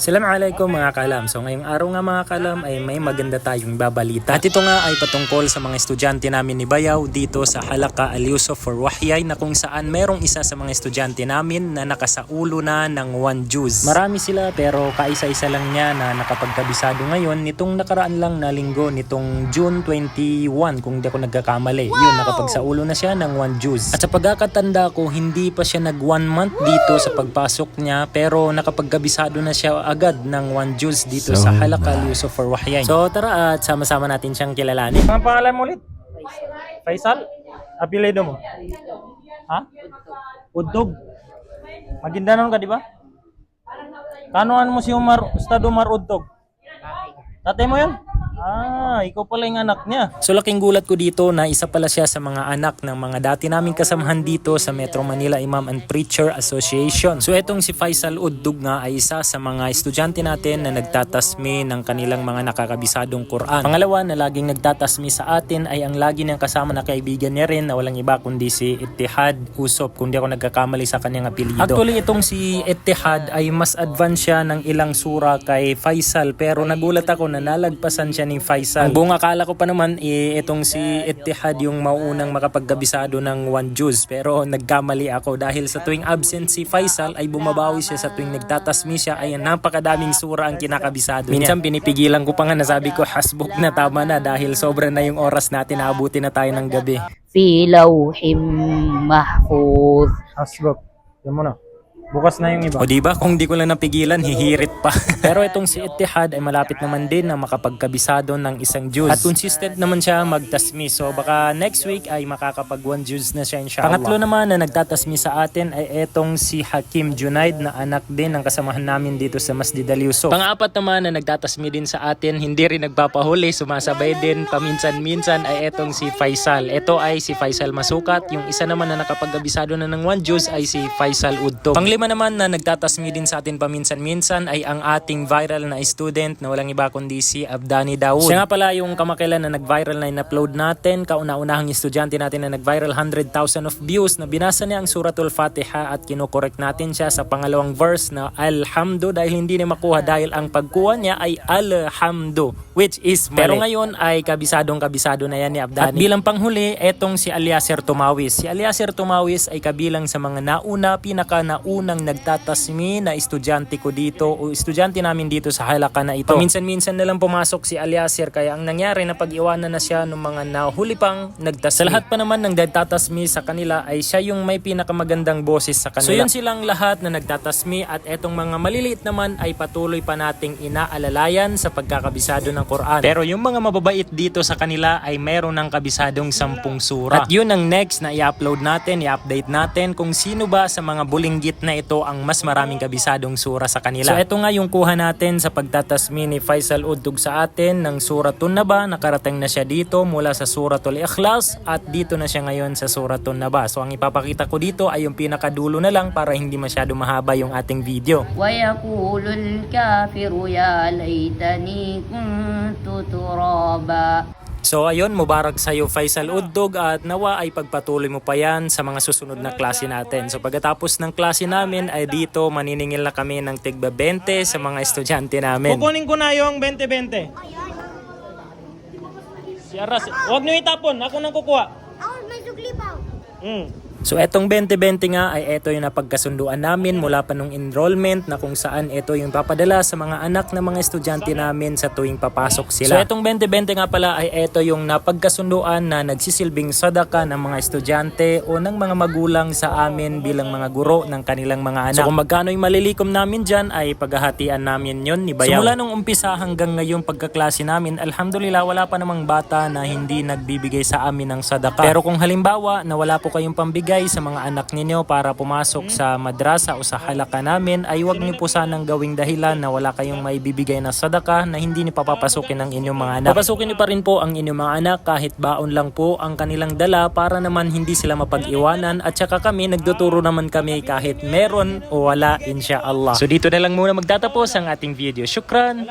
Assalamualaikum mga kalam. So ngayong araw nga mga kalam ay may maganda tayong babalita. At ito nga ay patungkol sa mga estudyante namin ni Bayaw dito sa Halaka Al Yusuf for Wahyay na kung saan merong isa sa mga estudyante namin na nakasaulo na ng one juice. Marami sila pero kaisa-isa lang niya na nakapagkabisado ngayon nitong nakaraan lang na linggo nitong June 21 kung di ako nagkakamali. Yun, nakapagsaulo na siya ng one juice. At sa pagkakatanda ko, hindi pa siya nag one month dito sa pagpasok niya pero nakapagkabisado na siya agad ng one juice dito sa Halakal Yusuf for Wahyan. So tara at sama-sama natin siyang kilalanin. Ang pangalan mo ulit? Faisal? Apelido mo? Ha? Udog? Magindanon ka, di ba? Kanuan mo si Umar, Ustad Umar Udog? Tatay mo yun? Ah, ikaw pala yung anak niya. So laking gulat ko dito na isa pala siya sa mga anak ng mga dati naming kasamahan dito sa Metro Manila Imam and Preacher Association. So etong si Faisal Uddug nga ay isa sa mga estudyante natin na nagtatasmi ng kanilang mga nakakabisadong Quran. Pangalawa na laging nagtatasmi sa atin ay ang lagi niyang kasama na kaibigan niya rin na walang iba kundi si Ittihad Usop kung di ako nagkakamali sa kanyang apelyido. Actually itong si Ittihad ay mas advance siya ng ilang sura kay Faisal pero nagulat ako na nalagpasan siya ni Faisal. Rizal. Ang buong akala ko pa naman, eh, itong si Etihad yung mauunang makapaggabisado ng one juice. Pero nagkamali ako dahil sa tuwing absent si Faisal ay bumabawi siya sa tuwing nagtatasmi siya ay napakadaming sura ang kinakabisado niya. Minsan pinipigilan ko pa nga nasabi ko hasbok na tama na dahil sobra na yung oras natin naabuti na tayo ng gabi. Filawhim mahfuz. Hasbok. Yan mo na. Bukas na yung iba. O di ba kung di ko lang napigilan, hihirit pa. Pero itong si Ittihad ay malapit naman din na makapagkabisado ng isang juice. At consistent naman siya magtasmi. So baka next week ay makakapag one juice na siya inshallah. Pangatlo naman na nagtatasmi sa atin ay itong si Hakim Junaid na anak din ng kasamahan namin dito sa Masjid Al Yusuf. Pangapat naman na nagtatasmi din sa atin, hindi rin nagpapahuli, sumasabay din paminsan-minsan ay itong si Faisal. Ito ay si Faisal Masukat. Yung isa naman na nakapagkabisado na ng one juice ay si Faisal Udtog. Panglima naman na nagtatasmi din sa atin paminsan-minsan ay ang ating viral na student na walang iba kundi si Abdani Dawood. Siya nga pala yung kamakailan na nag-viral na in-upload natin, kauna-unahang estudyante natin na nag-viral 100,000 of views na binasa niya ang suratul Fatiha at kinokorek natin siya sa pangalawang verse na Alhamdu dahil hindi niya makuha dahil ang pagkuha niya ay Alhamdu which is mali. Pero ngayon ay kabisadong kabisado na yan ni Abdani. At bilang panghuli, etong si Aliaser Tumawis. Si Aliaser Tumawis ay kabilang sa mga nauna, pinaka naunang nagtatasmi na estudyante ko dito o estudyante namin dito sa halaka na ito. Paminsan-minsan na lang pumasok si Aliaser kaya ang nangyari na pag-iwanan na siya ng mga nahuli pang nagtasmi. Sa lahat pa naman ng nagtatasmi sa kanila ay siya yung may pinakamagandang boses sa kanila. So yun silang lahat na nagtatasmi at etong mga maliliit naman ay patuloy pa nating inaalalayan sa pagkakabisado ng Quran. Pero yung mga mababait dito sa kanila ay meron ng kabisadong sampung sura. At yun ang next na i-upload natin, i-update natin kung sino ba sa mga bulinggit na ito ang mas maraming kabisadong sura sa kanila. So ito nga yung kuha natin sa pagtatasmi ni Faisal Udug sa atin ng suratun Naba. Nakarating na siya dito mula sa suratul Ikhlas at dito na siya ngayon sa suratun Naba. So ang ipapakita ko dito ay yung pinakadulo na lang para hindi masyado mahaba yung ating video. ويقول الكافر يا ليتني كنت ترابا So ayun, mubarak sa iyo Faisal Uddog at nawa ay pagpatuloy mo pa yan sa mga susunod na klase natin. So pagkatapos ng klase namin ay dito maniningil na kami ng tigba 20 sa mga estudyante namin. Kukunin ko na yung 20-20. Si Aras, huwag niyo itapon. Ako nang kukuha. Ako may sukli pa. Mm. So etong 2020 nga ay ito yung napagkasunduan namin mula pa nung enrollment na kung saan ito yung papadala sa mga anak ng mga estudyante namin sa tuwing papasok sila. So etong 2020 nga pala ay ito yung napagkasunduan na nagsisilbing sadaka ng mga estudyante o ng mga magulang sa amin bilang mga guro ng kanilang mga anak. So kung magkano yung malilikom namin dyan ay paghahatian namin yon ni Bayaw. So mula nung umpisa hanggang ngayong pagkaklase namin, alhamdulillah wala pa namang bata na hindi nagbibigay sa amin ng sadaka. Pero kung halimbawa na wala po kayong pambigay sa mga anak ninyo para pumasok sa madrasa o sa halaka namin ay huwag niyo po sanang gawing dahilan na wala kayong maibibigay na sadaka na hindi niyo papapasukin ng inyong mga anak. Papasukin niyo pa rin po ang inyong mga anak kahit baon lang po ang kanilang dala para naman hindi sila mapag-iwanan at saka kami nagtuturo naman kami kahit meron o wala insya Allah. So dito na lang muna magtatapos ang ating video. Shukran!